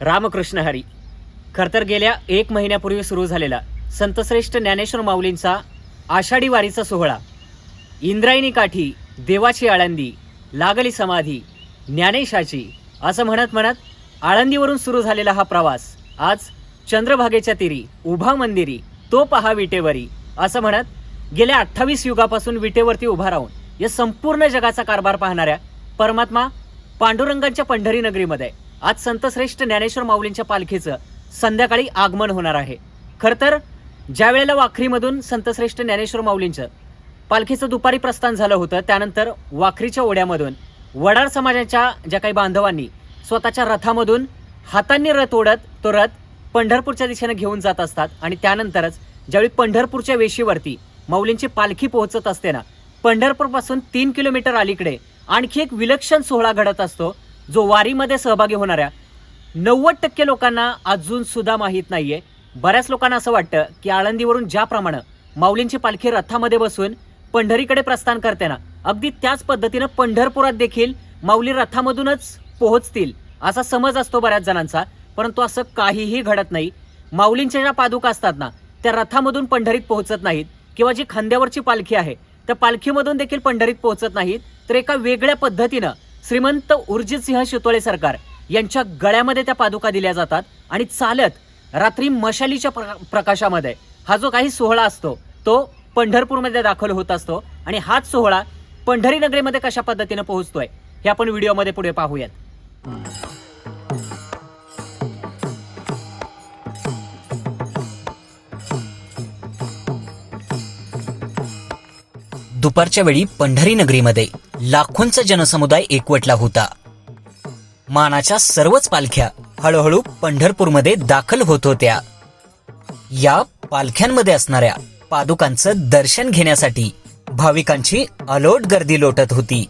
रामकृष्ण हरी. खरंतर गेल्या एक महिन्यापूर्वी सुरू झालेला संतश्रेष्ठ ज्ञानेश्वर माऊलींचा आषाढी वारीचा सोहळा. इंद्रायणी काठी देवाची आळंदी लागली समाधी ज्ञानेशाची असं म्हणत म्हणत आळंदीवरून सुरू झालेला हा प्रवास आज चंद्रभागेच्या तिरी उभा मंदिरी तो पहा विटेवरी असं म्हणत गेल्या अठ्ठावीस युगापासून विटेवरती उभा राहून या संपूर्ण जगाचा कारभार पाहणाऱ्या परमात्मा पांडुरंगांच्या पंढरी नगरीमध्ये आज संतश्रेष्ठ ज्ञानेश्वर माऊलींच्या पालखीचं संध्याकाळी आगमन होणार आहे. खरं तर ज्या वेळेला वाखरीमधून संतश्रेष्ठ ज्ञानेश्वर माऊलींचं पालखीचं दुपारी प्रस्थान झालं होतं त्यानंतर वाखरीच्या ओढ्यामधून वडार समाजाच्या ज्या काही बांधवांनी स्वतःच्या रथामधून हातांनी रथ ओढत तो रथ पंढरपूरच्या दिशेने घेऊन जात असतात आणि त्यानंतरच ज्यावेळी पंढरपूरच्या वेशीवरती माऊलींची पालखी पोहोचत असते ना पंढरपूरपासून तीन किलोमीटर अलीकडे आणखी एक विलक्षण सोहळा घडत असतो. जो वारीमध्ये सहभागी होणाऱ्या नव्वद टक्के लोकांना अजून सुद्धा माहीत नाहीये. बऱ्याच लोकांना असं वाटतं की आळंदीवरून ज्याप्रमाणे माऊलींची पालखी रथामध्ये बसून पंढरीकडे प्रस्थान करते ना अगदी त्याच पद्धतीनं पंढरपुरात देखील माऊली रथामधूनच पोहोचतील असा समज असतो बऱ्याच जणांचा. परंतु असं काहीही घडत नाही. माऊलींच्या ज्या पादुका असतात ना त्या रथामधून पंढरीत पोहोचत नाहीत किंवा जी खांद्यावरची पालखी आहे त्या पालखीमधून देखील पंढरीत पोहोचत नाहीत. तर एका वेगळ्या पद्धतीनं श्रीमंत उर्जित सिंह शितोळे सरकार यांच्या गळ्यामध्ये त्या पादुका दिल्या जातात आणि चालत रात्री मशालीच्या प्रकाशामध्ये हा जो काही सोहळा असतो तो पंढरपूरमध्ये दाखल होत असतो आणि हाच सोहळा पंढरी नगरीमध्ये कशा पद्धतीनं पोहोचतोय हे आपण व्हिडिओमध्ये पुढे पाहूयात. दुपारच्या वेळी पंढरी नगरीमध्ये लाखोंचा जनसमुदाय एकवटला होता. मानाच्या सर्वच पालख्या हळूहळू पंढरपूरमध्ये दाखल होत होत्या. या पालख्यांमध्ये असणाऱ्या पादुकांचं दर्शन घेण्यासाठी भाविकांची अलोट गर्दी लोटत होती.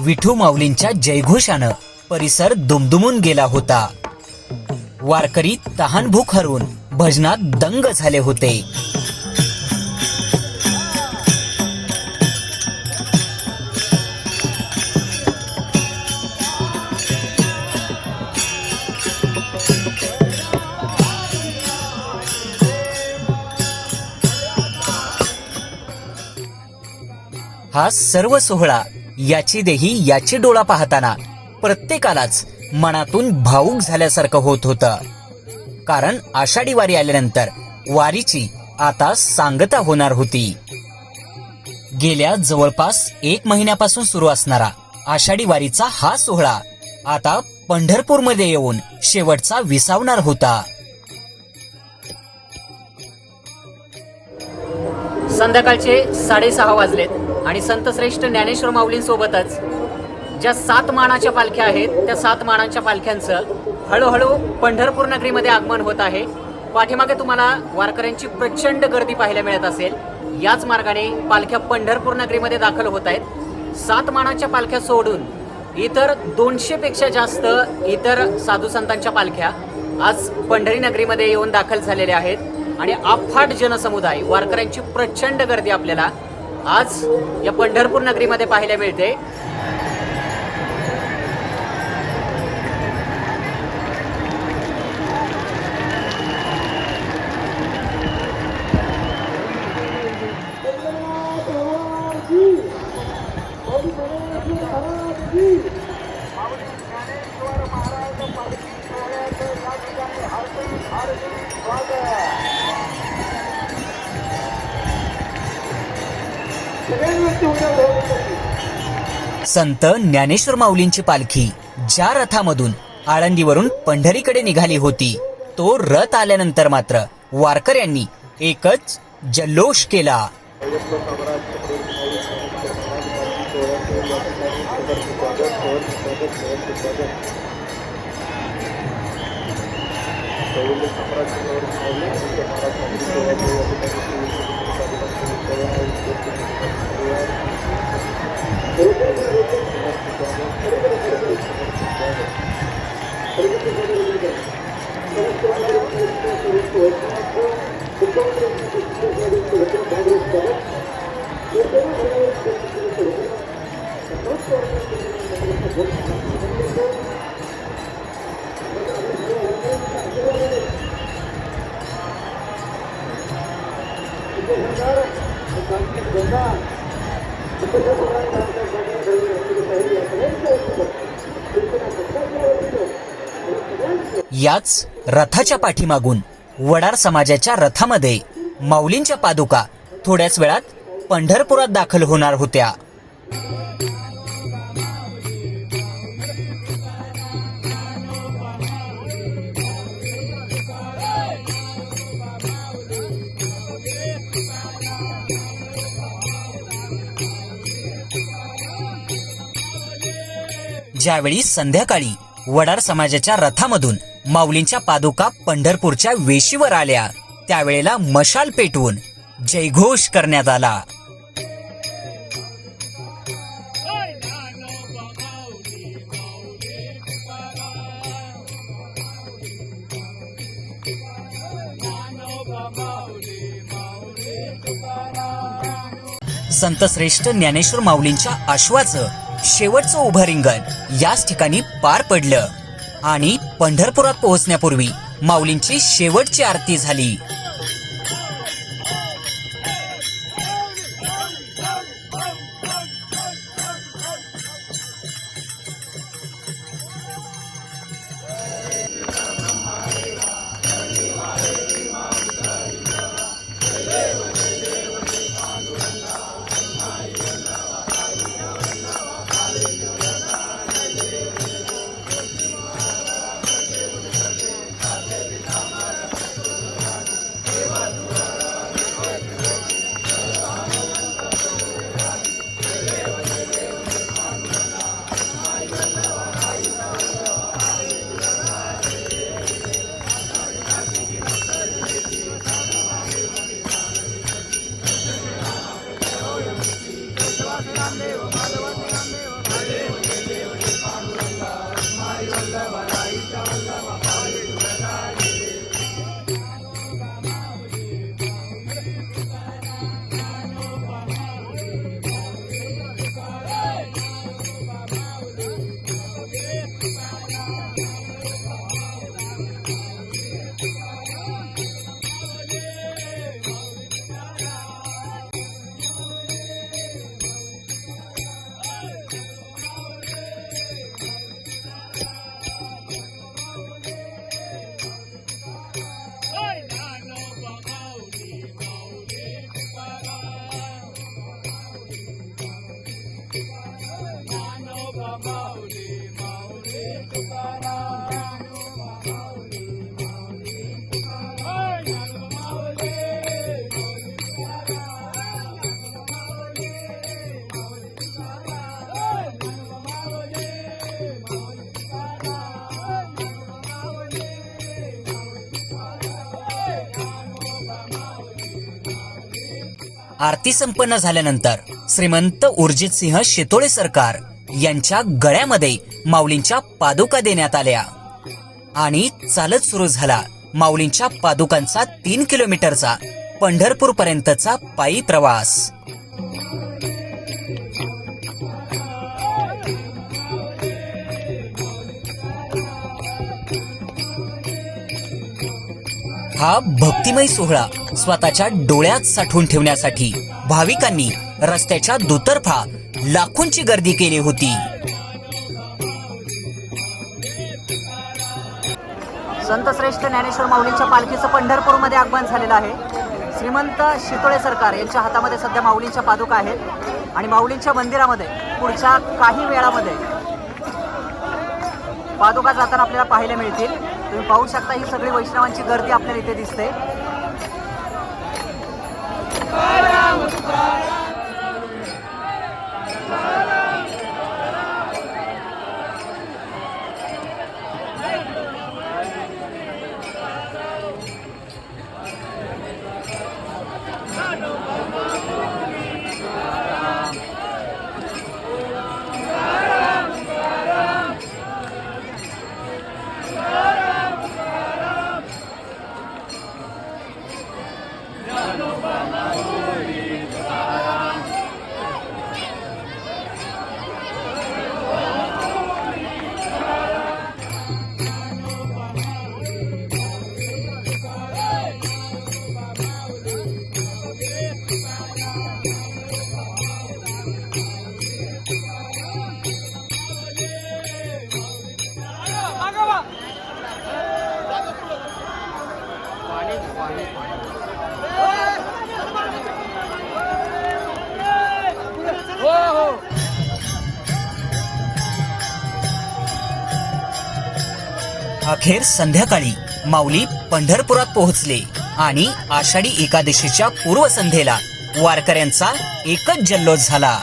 विठू माऊलींच्या जयघोषानं परिसर दुमदुमून गेला होता. वारकरी तहानभूक हरून भजनात दंग झाले होते. हा सर्व सोहळा याची देही याची डोळा पाहताना प्रत्येकालाच मनातून भाऊक झाल्यासारखं होत होतं. कारण आषाढी वारी आल्यानंतर वारीची आता सांगता होणार होती. गेल्या जवळपास एक महिन्यापासून सुरू असणारा आषाढी वारीचा हा सोहळा आता पंढरपूरमध्ये येऊन शेवटचा विसावणार होता. संध्याकाळचे साडेसहा वाजलेत. आणि संतश्रेष्ठ ज्ञानेश्वर माऊलींसोबतच ज्या सात मानाच्या पालख्या आहेत त्या सात मानांच्या पालख्यांचं हळूहळू पंढरपूर नगरीमध्ये आगमन होत आहे. पाठीमागे तुम्हाला वारकऱ्यांची प्रचंड गर्दी पाहायला मिळत असेल. याच मार्गाने पालख्या पंढरपूर नगरीमध्ये दाखल होत आहेत. सात मानाच्या पालख्या सोडून इतर दोनशेपेक्षा जास्त इतर साधू संतांच्या पालख्या आज पंढरी नगरीमध्ये येऊन दाखल झालेल्या आहेत. आणि अफाट जनसमुदाय वारकऱ्यांची प्रचंड गर्दी आपल्याला आज या पंढरपूर नगरीमध्ये पाहायला मिळते. संत ज्ञानेश्वर माऊलींची पालखी ज्या रथामधून आळंदीवरून पंढरीकडे निघाली होती. तो रथ आल्यानंतर मात्र वारकऱ्यांनी एकच जल्लोष केला. याच रथाच्या पाठीमागून वडार समाजाच्या रथामध्ये माऊलींच्या पादुका थोड्याच वेळात पंढरपुरात दाखल होणार होत्या. ज्यावेळी संध्याकाळी वडार समाजाच्या रथामधून माऊलींच्या पादुका पंढरपूरच्या वेशीवर आल्या त्यावेळेला मशाल पेटवून जयघोष करण्यात आला. संतश्रेष्ठ ज्ञानेश्वर माऊलींच्या आश्वाचं शेवटचं उभं रिंगण. याच ठिकाणी पार पडलं. आणि पंढरपुरात पोहोचण्यापूर्वी माऊलींची शेवटची आरती झाली. valeu, valeu. आरती संपन्न झाल्यानंतर श्रीमंत उर्जित सिंह शेतोळे सरकार यांच्या गळ्यामध्ये माऊलींच्या पादुका देण्यात आल्या. आणि चालत सुरू झाला माऊलींच्या पादुकांचा तीन किलोमीटरचा पंढरपूर पर्यंतचा पायी प्रवास. हा भक्तिमय सोहळा स्वतःच्या डोळ्यात साठवून ठेवण्यासाठी भाविकांनी रस्त्याच्या दुतर्फा लाखोंची गर्दी केली होती. संत श्रेष्ठ ज्ञानेश्वर माऊलींच्या पालखीचं पंढरपूरमध्ये आगमन झालेलं आहे. श्रीमंत शितोळे सरकार यांच्या हातामध्ये सध्या माऊलींच्या पादुका आहेत. आणि माऊलींच्या मंदिरामध्ये पुढच्या काही वेळामध्ये पादुका जाताना आपल्याला पाहायला मिळतील. तुम्ही पाहू शकता ही सगळी वैष्णवांची गर्दी आपल्याला इथे दिसते. अखेर संध्याकाळी माऊली पंढरपुरात पोहोचले आणि आषाढी एकादशीच्या पूर्वसंध्येला वारकऱ्यांचा एकच जल्लोष झाला.